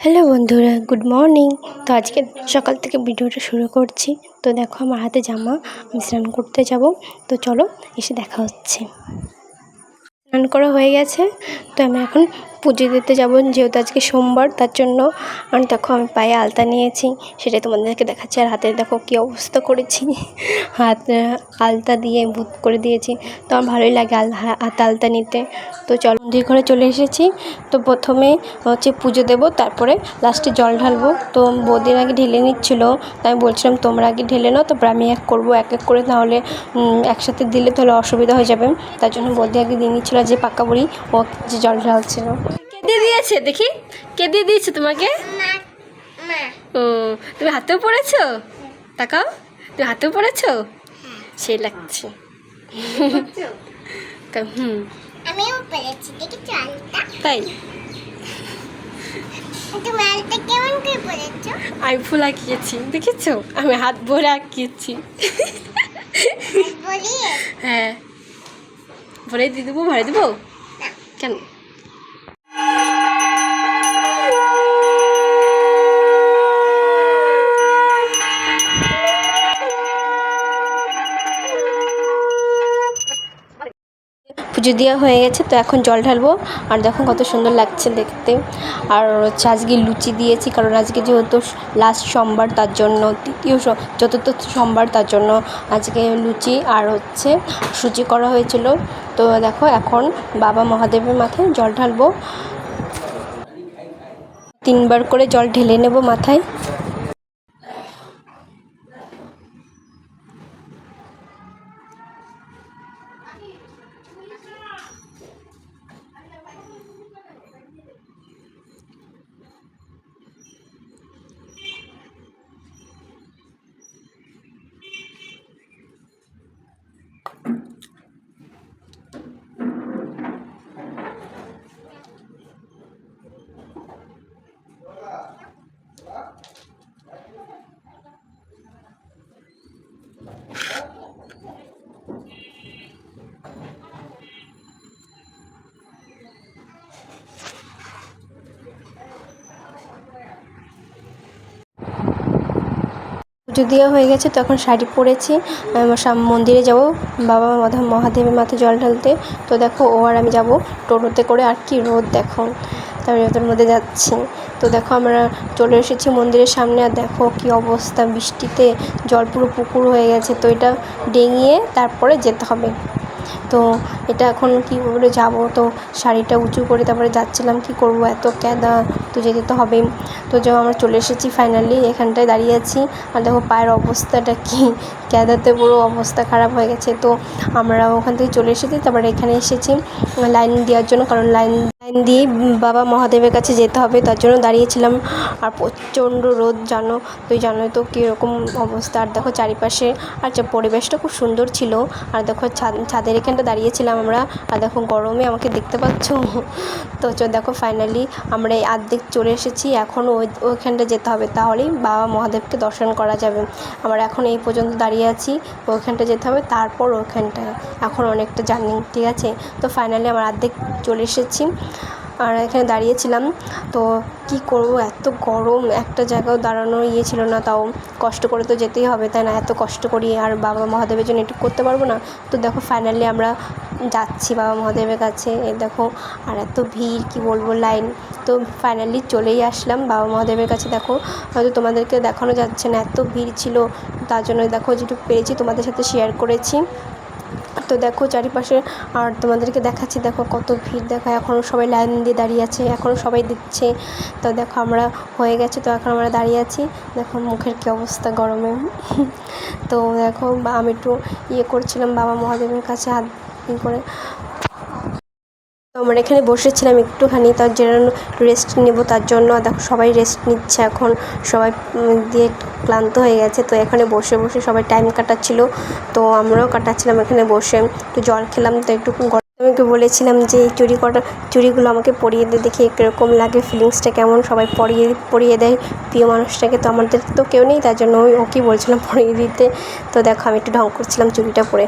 Hello বন্ধুরা, good morning. তো আজকে সকাল থেকে ভিডিওটা শুরু করছি। তো দেখো, আমার হাতে জামা, আমি স্নান করতে যাব। তো চলো, এসে দেখা হচ্ছে। স্নান করা হয়ে গেছে। তো আমি এখন পুজো দিতে যাব। যেহেতু আজকে সোমবার, তার জন্য আর দেখো আমি পায়ে আলতা নিয়েছি। সেটাই তোমাদেরকে দেখাচ্ছি। আর হাতে দেখো কী অবস্থা করেছি। হাত, আলতা দিয়ে ভূত করে দিয়েছি। তো আমার ভালোই লাগে হাতে আলতা নিতে। তো চল মন্দির ঘরে চলে এসেছি। তো প্রথমে হচ্ছে পুজো দেবো, তারপরে লাস্টে জল ঢালবো। তো বৌদির আগে ঢেলে নিচ্ছিলো। তো আমি বলছিলাম, তোমরা আগে ঢেলে নাও, তারপর আমি এক করব, এক এক করে। তাহলে একসাথে দিলে তাহলে অসুবিধা হয়ে যাবে। তার জন্য বৌদি আগে দিয়ে নিচ্ছিলো আর যে পাক্কা বুড়ি ও যে জল ঢালছিল। কে দিয়ে দিয়েছে দেখি? কে দিয়ে দিয়েছে তোমাকে? ও তুমি হাতেও পড়েছো? তাকাও তুমি হাতেও পড়েছো? সেই লাগছে। তা হুম। আমিও পড়েছি দেখি চালটা তাই? তুমি আলটা কেমন করে পড়েছো? আমি ফুল আঁকিয়েছি দেখেছ? আমি হাত ভরে আঁকিয়েছি। হ্যাঁ। ভরে দিয়ে দেবো ভরে দেবো? কেন? পুজো দেওয়া হয়ে গেছে, তো এখন জল ঢালবো। আর দেখো কত সুন্দর লাগছে দেখতে। আর হচ্ছে আজকে লুচি দিয়েছি, কারণ আজকে যেহেতু লাস্ট সোমবার, তার জন্য, তৃতীয় চতুর্থ সোমবার, তার জন্য আজকে লুচি আর হচ্ছে সুচি করা হয়েছিল। তো দেখো এখন বাবা মহাদেবের মাথায় জল ঢালবো। তিনবার করে জল ঢেলে নেব মাথায়। পুজো দেওয়া হয়ে গেছে, তখন শাড়ি পরেছি। মন্দিরে যাব। বাবা মাধব মহাদেবের মাথায় জল ঢালতে। তো দেখো, ও আর আমি যাব টোটোতে করে, আর কি রোদ দেখো। তারপরে রোদের মধ্যে যাচ্ছি, তো দেখো আমরা চলে এসেছি মন্দিরের সামনে, আর দেখো কি অবস্থা, বৃষ্টিতে জল পুরো পুকুর হয়ে গেছে। তো এটা ডেঙিয়ে তারপরে যেতে হবে। তো এটা এখন কী করে যাব? তো শাড়িটা উঁচু করে তারপরে যাচ্ছিলাম, কি করব? এত ক্যাদা তো যেতে তো হবেই। তো যে আমরা চলে এসেছি ফাইনালি এখানটায় দাঁড়িয়ে আছি। আর দেখো পায়ের অবস্থাটা কি ক্যাদাতে পুরো অবস্থা খারাপ হয়ে গেছে। তো আমরা ওখান থেকে চলে এসেছি, তারপরে এখানে এসেছি। লাইন দেওয়ার জন্য, কারণ লাইন লাইন দিয়ে বাবা মহাদেবের কাছে যেতে হবে, তার জন্য দাঁড়িয়েছিলাম। আর প্রচণ্ড রোদ, জানো? তুই জানোই তো কীরকম অবস্থা। আর দেখো চারিপাশে, আর পরিবেশটা খুব সুন্দর ছিল। আর দেখো ছাদ ছাদের এখানটা দাঁড়িয়েছিলাম আমরা। আর দেখো গরমে আমাকে দেখতে পাচ্ছ? তো দেখো ফাইনালি আমরা এই আর্ধেক চলে এসেছি। এখন ওই, ওইখানটা যেতে হবে। তাহলেই বাবা মহাদেবকে দর্শন করা যাবে। আমরা এখন এই পর্যন্ত দাঁড়িয়ে আছি। ওইখানটা যেতে হবে, তারপর ওইখানটায়। এখন অনেকটা জার্নি, ঠিক আছে? তো ফাইনালি আমার অর্ধেক চলে এসেছি। আর এখানে দাঁড়িয়েছিলাম। তো কি করব? এত গরম, একটা জায়গাও দাঁড়ানোর ইয়ে ছিল না, তাও কষ্ট করে তো যেতেই হবে, তাই না? এত কষ্ট করি আর বাবা মহাদেবের জন্য একটু করতে পারব না। তো দেখো ফাইনালি আমরা যাচ্ছি বাবা মহাদেবের কাছে। এ দেখো, আর এত ভিড়, কি বলব লাইন তো ফাইনালি চলেই আসলাম বাবা মহাদেবের কাছে। দেখো, হয়তো তোমাদেরকে দেখানো যাচ্ছে না, এত ভিড় ছিল। তার জন্য দেখো, যেটুকু পেরেছি তোমাদের সাথে শেয়ার করেছি। তো দেখো চারিপাশে আর তোমাদেরকে দেখাচ্ছি, দেখো কত ভিড়, দেখো এখনও সবাই লাইন দিয়ে দাঁড়িয়ে আছে এখনও সবাই দিচ্ছে। তো দেখো আমরা হয়ে গেছে, তো এখন আমরা দাঁড়িয়ে আছি। দেখো মুখের কী অবস্থা গরমে। তো দেখো আমি একটু ইয়ে করছিলাম বাবা মহাদেবের কাছে হাত করে। আমরা এখানে বসেছিলাম একটুখানি, তার জন্য রেস্ট নেব, তার জন্য দেখো, সবাই রেস্ট নিচ্ছে এখন, সবাই দিয়ে ক্লান্ত হয়ে গেছে, তো এখানে বসে বসে সবাই টাইম কাটাচ্ছিল, তো আমরাও কাটাচ্ছিলাম এখানে বসে, একটু জল খেলাম, তো একটু আমাকে বলেছিলাম যে, এই চুরি কটা চুড়িগুলো আমাকে পরিয়ে দিয়ে দেখি কীরকম লাগে ফিলিংসটা কেমন? সবাই পরিয়ে পরিয়ে দেয়, প্রিয় মানুষটাকে, তো আমাদের তো কেউ নেই, তার জন্য ওই, ওকেই বলছিলাম পরিয়ে দিতে, তো দেখো আমি একটু ঢং করছিলাম চুড়িটা পরে।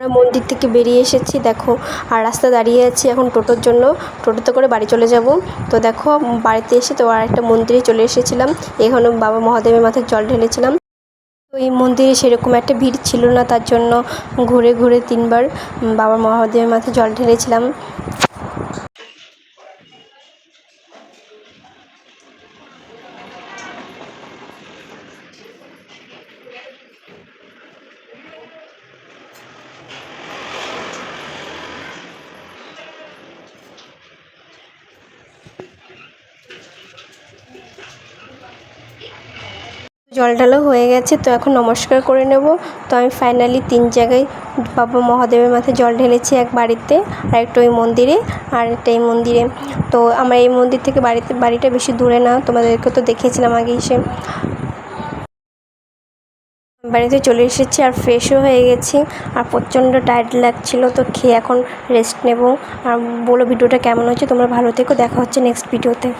আমরা মন্দির থেকে বেরিয়ে এসেছি, দেখো। আর রাস্তা দাঁড়িয়ে আছি এখন টোটোর জন্য। টোটোতে করে বাড়ি চলে যাব। তো দেখো বাড়িতে এসে তো আর একটা মন্দিরে চলে এসেছিলাম। এখানে বাবা মহাদেবের মাথায় জল ঢেলেছিলাম। তো এই মন্দিরে সেরকম একটা ভিড় ছিল না, তার জন্য ঘুরে ঘুরে তিনবার বাবা মহাদেবের মাথায় জল ঢেলেছিলাম। জল ঢালা হয়ে গেছে, তো এখন নমস্কার করে নেব। তো আমি ফাইনালি তিন জায়গায় বাবা মহাদেবের মাথায় জল ঢেলেছি, এক বাড়িতে আর একটা ওই মন্দিরে, আর একটা এই মন্দিরে। তো আমার এই মন্দির থেকে বাড়িতে, বাড়িটা বেশি দূরে না, তোমাদেরকে তো দেখিয়েছিলাম আগে এসে। বাড়িতে চলে এসেছি, আর ফ্রেশও হয়ে গেছি, আর প্রচণ্ড টায়ার্ড লাগছিল, তো খেয়ে এখন রেস্ট নেব। আর বলো ভিডিওটা কেমন হচ্ছে তোমরা ভালো থেকো, দেখা হচ্ছে নেক্সট ভিডিওতে